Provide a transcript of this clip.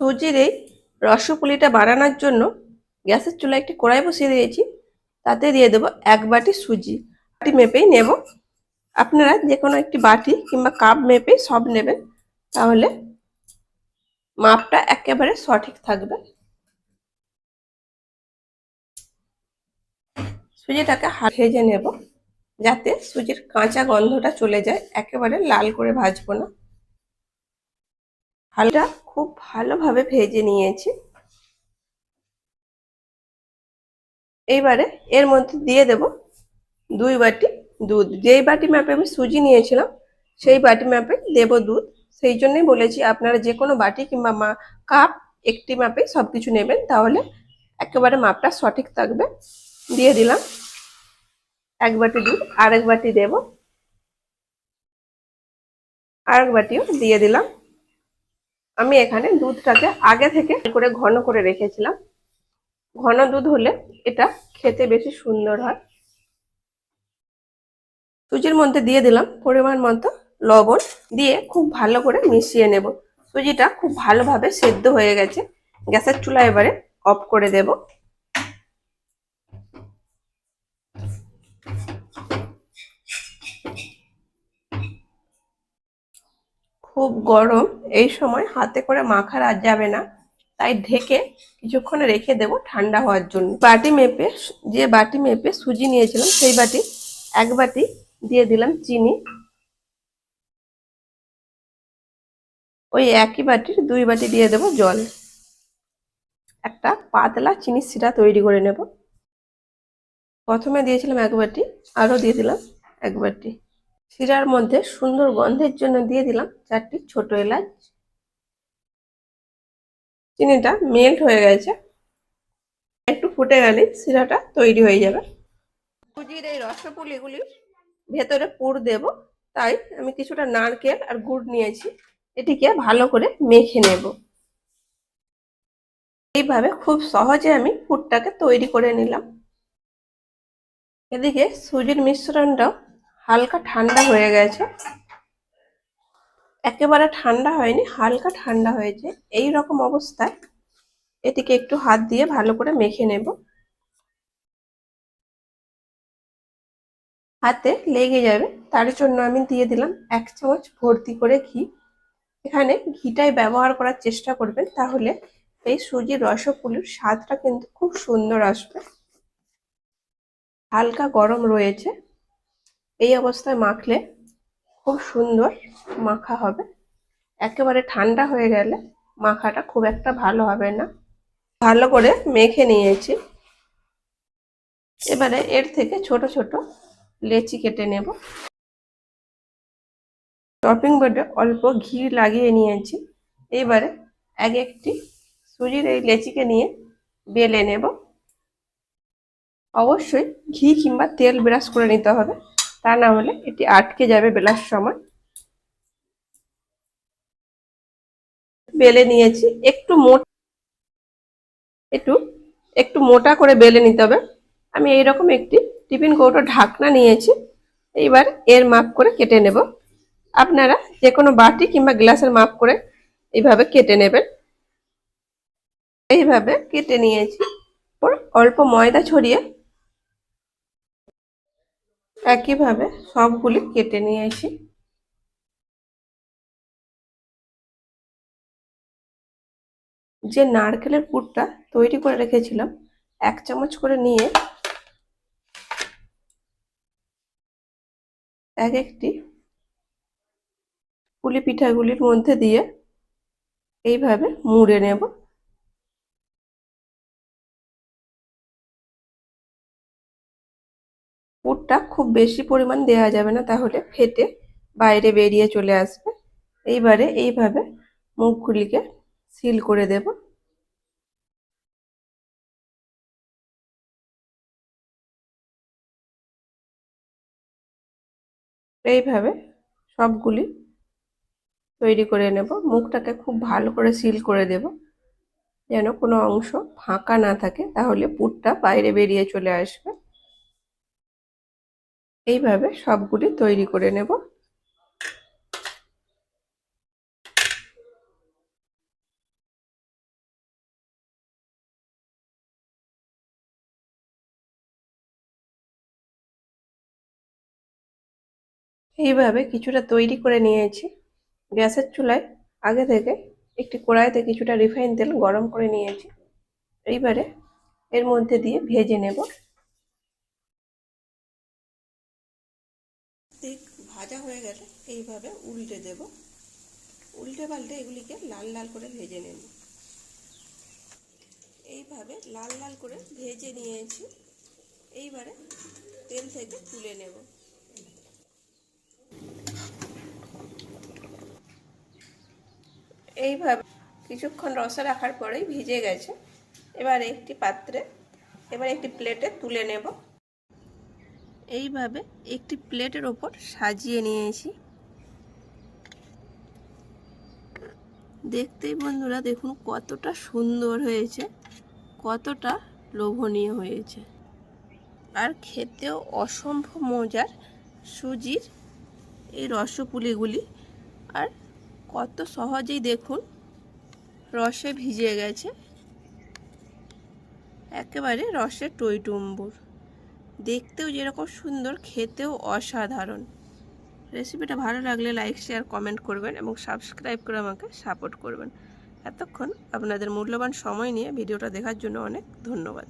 সুজির এই রসপুলিটা বানানোর জন্য গ্যাসের চুলায় একটি কড়াই বসিয়ে দিয়েছি। তাতে দিয়ে দেবো এক বাটি সুজি। বাটি মেপেই নেব। আপনারা যে কোনো একটি বাটি কিংবা কাপ মেপেই সব নেবেন। তাহলে মাপটা একেবারে সঠিক থাকবে। সুজিটাকে ভেজে নেব। যাতে সুজির কাঁচা গন্ধটা চলে যায়। একেবারে লাল করে ভাজবো না। হালটা খুব ভালোভাবে ভেজে নিয়েছি। এইবারে এর মধ্যে দিয়ে দেব দুই বাটি দুধ। যেই বাটি ম্যাপে আমি সুজি নিয়েছিলাম, সেই বাটি ম্যাপে দেব দুধ। সেই জন্যই বলেছি, আপনারা যে কোনো বাটি কিংবা মা কাপ একটি মাপে সব কিছু নেবেন, তাহলে একেবারে মাপটা সঠিক থাকবে। দিয়ে দিলাম এক বাটি দুধ আর এক বাটি দেব আর এক বাটিও দিয়ে দিলাম। আমি এখানে দুধটাকে আগে থেকে করে ঘন করে রেখেছিলাম। ঘন দুধ হলে এটা খেতে বেশি সুন্দর হয়। সুজির মধ্যে দিয়ে দিলাম পরিমাণ মতো লবণ দিয়ে খুব ভালো করে মিশিয়ে নেব। সুজিটা খুব ভালোভাবে সেদ্ধ হয়ে গেছে। গ্যাসের চুলা এবারে অফ করে দেব। খুব গরম, এই সময় হাতে করে মাখার আর যাবে না। তাই ঢেকে কিছুক্ষণ রেখে দেব ঠান্ডা হওয়ার জন্য। বাটি মেপে, যে বাটি মেপে সুজি নিয়েছিলাম, সেই বাটি এক বাটি দিয়ে দিলাম চিনি। ওই একই বাটির দুই বাটি দিয়ে দেব জল। একটা পাতলা চিনির সিরা তৈরি করে নেব। প্রথমে দিয়েছিলাম এক বাটি, আরও দিয়ে দিলাম এক বাটি। শিরার মধ্যে সুন্দর গন্ধের জন্য দিয়ে দিলাম চারটি ছোট এলাচ। চিনিটা মেল্ট হয়ে গেছে। একটু ফুটে গেলে শিরাটা তৈরি হয়ে যাবে। সুজির এই রসপুলিগুলি ভেতরে পুর দেব, তাই আমি কিছুটা নারকেল আর গুড় নিয়েছি। এটিকে ভালো করে মেখে নেব। এইভাবে খুব সহজে আমি পুরটাকে তৈরি করে নিলাম। এদিকে সুজির মিশ্রণটাও হালকা ঠান্ডা হয়ে গেছে। একেবারে ঠান্ডা হয়নি, হালকা ঠান্ডা হয়েছে। এই রকম অবস্থায় এটিকে একটু হাত দিয়ে ভালো করে মেখে নেব। হাতে লেগে যাবে, তার জন্য আমি দিয়ে দিলাম এক চামচ ভর্তি করে ঘি। এখানে ঘিটাই ব্যবহার করার চেষ্টা করবেন, তাহলে এই সুজির রসপুলির স্বাদটা কিন্তু খুব সুন্দর আসবে। হালকা গরম রয়েছে। এই অবস্থায় মাখলে খুব সুন্দর মাখা হবে। একেবারে ঠান্ডা হয়ে গেলে মাখাটা খুব একটা ভালো হবে না। ভালো করে মেখে নিয়েছি। এবারে এর থেকে ছোট ছোট লেচি কেটে নেব। টপিং বোর্ডে অল্প ঘি লাগিয়ে নিয়েছি। এবারে এক একটি সুজির এই লেচিকে নিয়ে বেলে নেব। অবশ্যই ঘি কিংবা তেল ব্রাশ করে নিতে হবে। তা না হলে এটি আটকে যাবে বেলার সময়। বেলে নিয়েছি, একটু মোট একটু একটু মোটা করে বেলে নিতে হবে। আমি এইরকম একটি টিফিন কৌটো ঢাকনা নিয়েছি, এইবার এর মাপ করে কেটে নেব। আপনারা যে কোনো বাটি কিংবা গ্লাসের মাপ করে এইভাবে কেটে নেবেন। এইভাবে কেটে নিয়েছি। অল্প ময়দা ছড়িয়ে একইভাবে সবগুলি কেটে নিয়েছি যে নারকেলের পুরটা তৈরি করে রেখেছিলাম, এক চামচ করে নিয়ে এক একটি পুলি পিঠাগুলির মধ্যে দিয়ে এইভাবে মুড়ে নেব। পুরটা খুব বেশি পরিমাণ দেওয়া যাবে না, তাহলে ফেটে বাইরে বেরিয়ে চলে আসবে। এইবারে এইভাবে মুখগুলিকে সিল করে দেব। এইভাবে সবগুলি তৈরি করে নেব। মুখটাকে খুব ভালো করে সিল করে দেব। যেন কোনো অংশ ফাঁকা না থাকে, তাহলে পুরটা বাইরে বেরিয়ে চলে আসবে। এইভাবে সবগুলি তৈরি করে নেব। এইভাবে কিছুটা তৈরি করে নিয়েছি। গ্যাসের চুলায় আগে থেকে একটি কড়াইতে কিছুটা রিফাইন তেল গরম করে নিয়েছি। এইবারে এর মধ্যে দিয়ে ভেজে নেব। ভাজা হয়ে গেলে এইভাবে উল্টে দেব। উল্টে পাল্টে এগুলিকে লাল লাল করে ভেজে নেব। এইভাবে লাল লাল করে ভেজে নিয়েছি। এইবারে তেল থেকে তুলে নেব। এইভাবে কিছুক্ষণ রসে রাখার পরেই ভিজে গেছে। এবার একটি পাত্রে, এবার একটি প্লেটে তুলে নেব। এইভাবে একটি প্লেটের ওপর সাজিয়ে নিয়েছি। দেখতেই বন্ধুরা, দেখুন কতটা সুন্দর হয়েছে, কতটা লোভনীয় হয়েছে। আর খেতেও অসম্ভব মজার সুজির এই রসপুলিগুলি। আর কত সহজেই দেখুন, রসে ভিজে গেছে। একেবারে রসে টইটুম্বুর দেখতেও যেরকম সুন্দর, খেতেও অসাধারণ। রেসিপিটা ভালো লাগলে লাইক শেয়ার কমেন্ট করবেন এবং সাবস্ক্রাইব করে আমাকে সাপোর্ট করবেন। এতক্ষণ আপনাদের মূল্যবান সময় নিয়ে ভিডিওটা দেখার জন্য অনেক ধন্যবাদ।